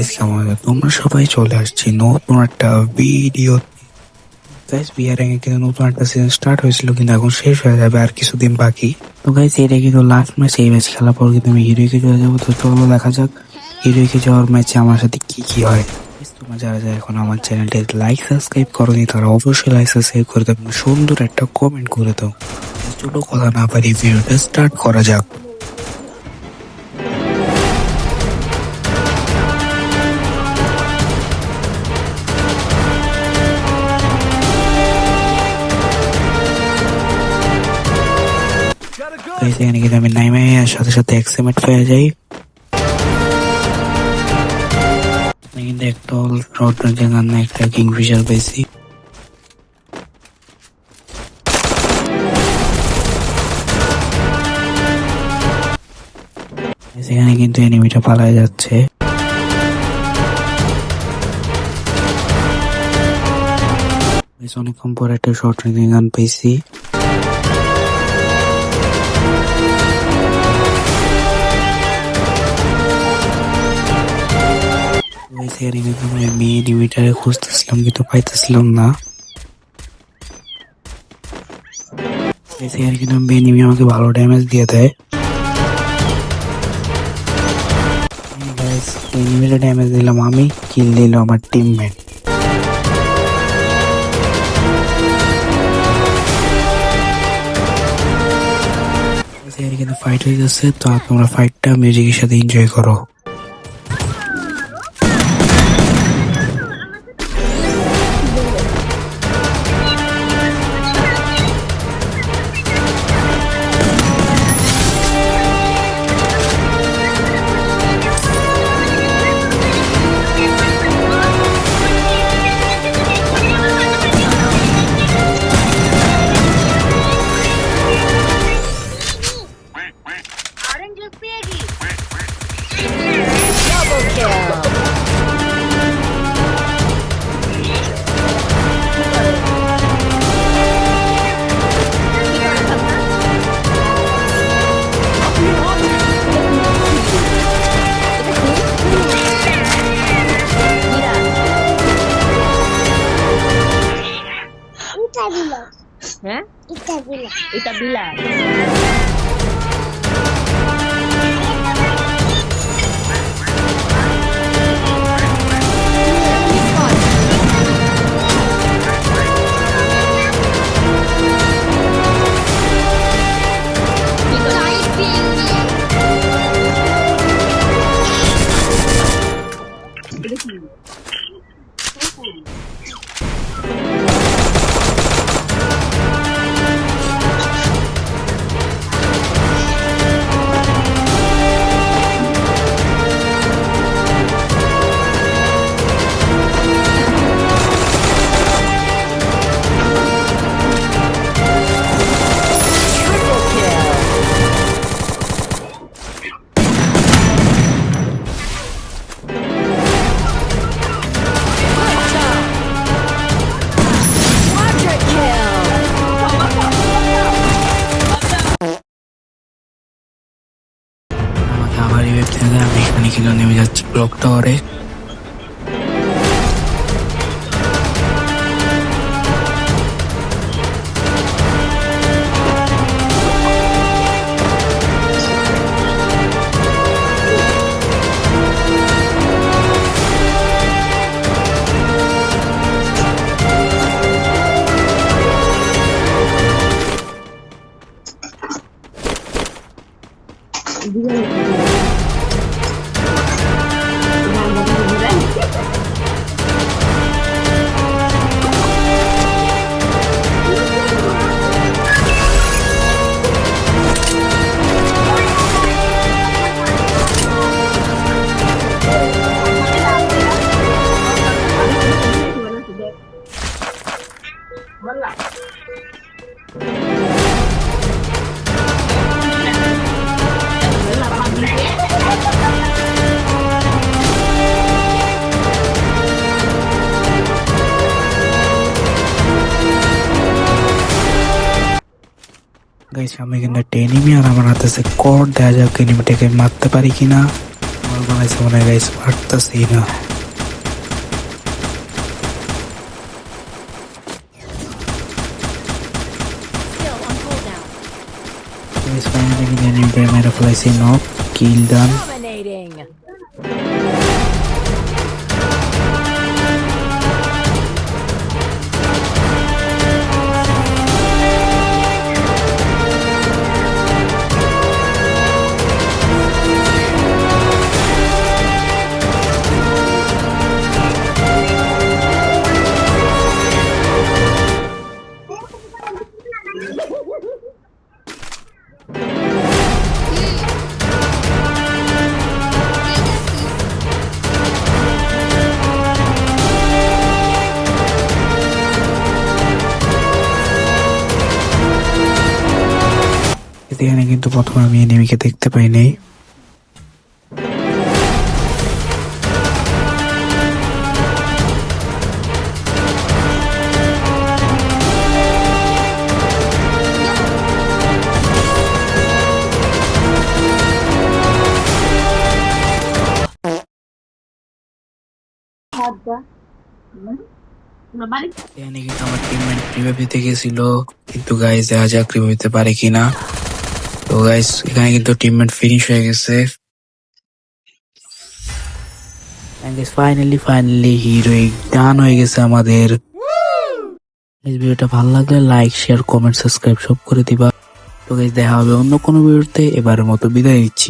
Guys কেমন আছো তোমরা সবাই চলে আসছি নতুন একটা ভিডিও গাইস বিয়ার কিন্তু নতুন একটা সিজন স্টার্ট হয়েছিল কিন্তু এখন শেষ হয়ে যাবে আর কিছুদিন বাকি। তো গাইস এটা কিন্তু লাস্ট ম্যাচ এই ম্যাচ খেলার পর কিন্তু আমি হিরোইকে চলে যাব। তো চলো দেখা যাক হিরোইকে যাওয়ার ম্যাচে আমার সাথে কি কি হয়। তোমরা যারা যারা এখন আমার চ্যানেলটি লাইক সাবস্ক্রাইব করনি, তারা অবশ্যই লাইক সাবস্ক্রাইব করে দাও সুন্দর একটা কমেন্ট করে দাও। ছোট কথা না পারি ভিডিওটা স্টার্ট করা যাক। Guys, এখানে কিন্তু আমি নাইমে আর সাথে সাথে এক্সেমেট পেয়ে যাই। কিন্তু একটা শর্ট রেঞ্জের গান একটা কিংফিশার পেয়েছি। সেখানে কিন্তু এনিমিটা পালায় যাচ্ছে। অনেকক্ষণ পর একটা শর্ট রেঞ্জের গান পেয়েছি। আমি মেয়ে খুঁজতেছিলাম, কিন্তু পাইতেছিলাম না। আমাকে ভালো ড্যামেজ দিয়ে দেয়। ড্যামেজ দিলাম আমি আমার কিন্তু ফাইট হয়ে তো তোমরা ফাইটটা মিউজিকের সাথে এনজয় করো। itabila. doktore গাইস আমি কিন্তু একটা এনিমি আর আমার হাতে আছে কর দেখা যাক এনিমিটাকে মারতে পারি কিনা আমার কোনো বানাইছে মনে হয় গাইস পারতাছি না ফাইনালি কিন্তু এনিমিটা মেরে ফেলাইছি নক কিল এখানে কিন্তু প্রথমে আমি এনিমিকে দেখতে পাই নাই। এখানে কিন্তু আমার টিমমেট দিতে গেছিল। কিন্তু গাইস দেখা যাক দিতে পারে কিনা তো গাইস এখানে কিন্তু টিমমেট ফিনিশ হয়ে গেছে। ফাইনালি ফাইনালি হিরোইক ডান হয়ে গেছে আমাদের। এই ভিডিওটা ভালো লাগলে লাইক শেয়ার কমেন্ট সাবস্ক্রাইব সব করে দিবা। তো গাইস দেখা হবে অন্য কোনো ভিডিওতে। এবারের মতো বিদায় দিচ্ছি